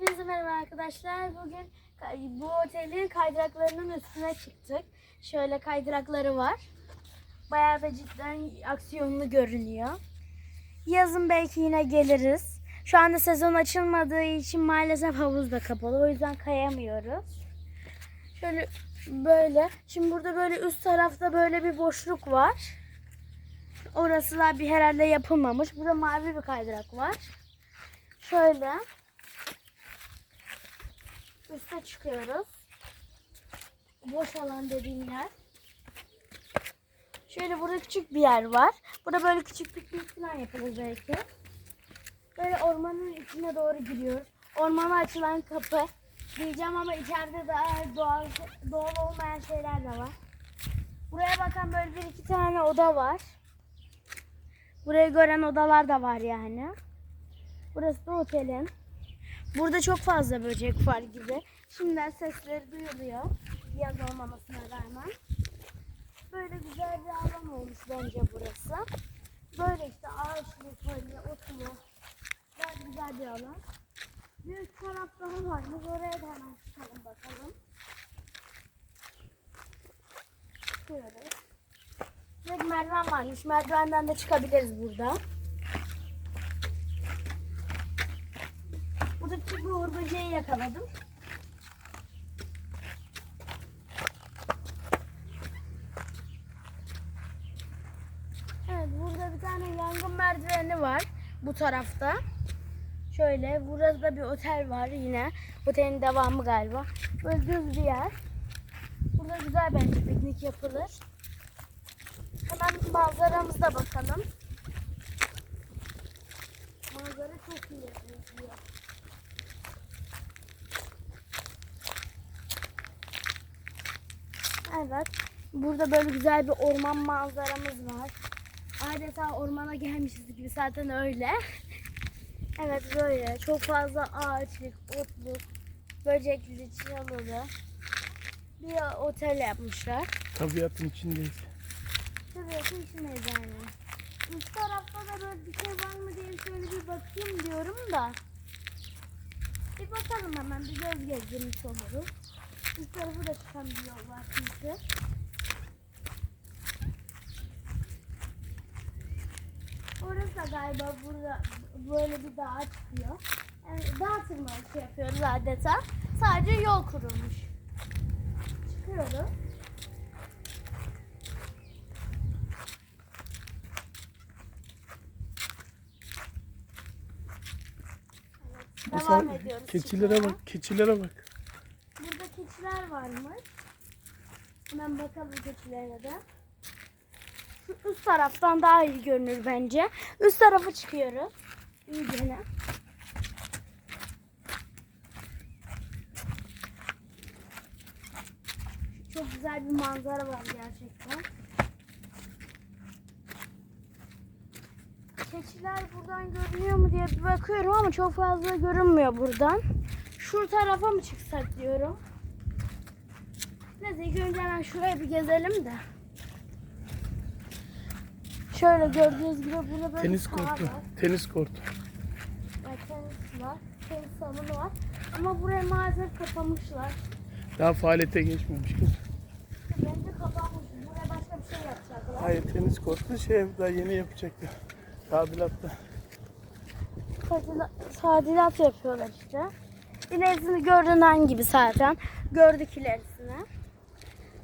Hepinize merhaba arkadaşlar. Bugün bu otelin kaydıraklarının üstüne çıktık. Şöyle kaydırakları var. Bayağı da cidden aksiyonlu görünüyor. Yazın belki yine geliriz. Şu anda sezon açılmadığı için maalesef havuz da kapalı. O yüzden kayamıyoruz. Şöyle böyle. Şimdi burada böyle üst tarafta böyle bir boşluk var. Orası da bir herhalde yapılmamış. Burada mavi bir kaydırak var. Şöyle. Üste çıkıyoruz. Boş alan dediğim yer. Şöyle burada küçük bir yer var. Burada böyle küçük piknik falan yapılır belki. Böyle ormanın içine doğru giriyoruz. Ormana açılan kapı. Diyeceğim ama içeride daha doğal, doğal olmayan şeyler de var. Buraya bakan böyle bir iki tane oda var. Burayı gören odalar da var yani. Burası da otelin. Burada çok fazla böcek var gibi. Şimdiden sesleri duyuluyor. Yaz olmamasına rağmen. Böyle güzel bir alan olmuş bence burası. Böyle işte ağaçlı, böyle otlu. Gayet güzel bir alan. Bir üst taraf daha varmış. Oraya da hemen çıkalım bakalım. Çıkıyoruz. Ve merdiven varmış. Merdivenden de çıkabiliriz burada. Burada küçük bir uğur yakaladım. Evet burada bir tane yangın merdiveni var bu tarafta. Şöyle burada da bir otel var yine. Otelin devamı galiba. Böyle düz bir yer. Burada güzel bence piknik yapılır. Hemen manzaramıza bakalım. Manzara çok iyi Evet. Burada böyle güzel bir orman manzaramız var. Adeta ormana gelmişiz gibi zaten öyle. Evet böyle çok fazla ağaçlık, otluk, böcekli, çalılı bir otel yapmışlar. Tabiatın içindeyiz. Tabii içindeyiz yani. Üst tarafta da böyle bir şey var mı diye şöyle bir bakayım diyorum da. Bir bakalım hemen bir göz gezdirmiş oluruz. Üst tarafı da çıkan bir yol var çünkü. Orası da galiba burada böyle bir dağa çıkıyor. Yani dağ tırmanışı yapıyoruz adeta. Sadece yol kurulmuş. Çıkıyoruz. Evet, devam ediyoruz. keçilere çıkmaya. bak, keçilere bak. Keçiler varmış. Hemen bakalım keçilere de. Üst taraftan daha iyi görünür bence. Üst tarafa çıkıyoruz. İyicene. Çok güzel bir manzara var gerçekten. Keçiler buradan görünüyor mu diye bir bakıyorum ama çok fazla görünmüyor buradan. Şu tarafa mı çıksak diyorum. Neyse ilk önce hemen şuraya bir gezelim de. Şöyle gördüğünüz gibi burada böyle Tenis saha kortu, var. tenis kortu. Evet, tenis var. Tenis salonu var. Ama burayı maalesef kapamışlar. Daha faaliyete geçmemiş kız. Bence kapanmış. Buraya başka bir şey yapacaklar. Hayır tenis kortu şey daha yeni yapacaktı. Tadilatta. Tadilat, tadilat yapıyorlar işte. İlerisini görünen gibi zaten. Gördük ilerisini.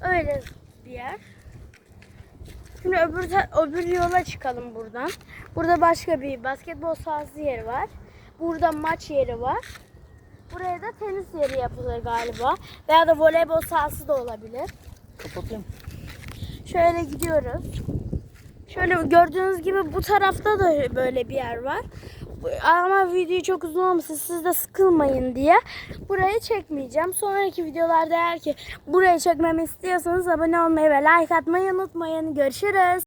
Öyle bir yer. Şimdi öbür, öbür yola çıkalım buradan. Burada başka bir basketbol sahası yeri var. Burada maç yeri var. Buraya da tenis yeri yapılır galiba. Veya da voleybol sahası da olabilir. Kapatayım. Şöyle gidiyoruz. Şöyle gördüğünüz gibi bu tarafta da böyle bir yer var. Ama video çok uzun olmasın siz de sıkılmayın diye burayı çekmeyeceğim. Sonraki videolarda eğer ki burayı çekmemi istiyorsanız abone olmayı ve like atmayı unutmayın. Görüşürüz.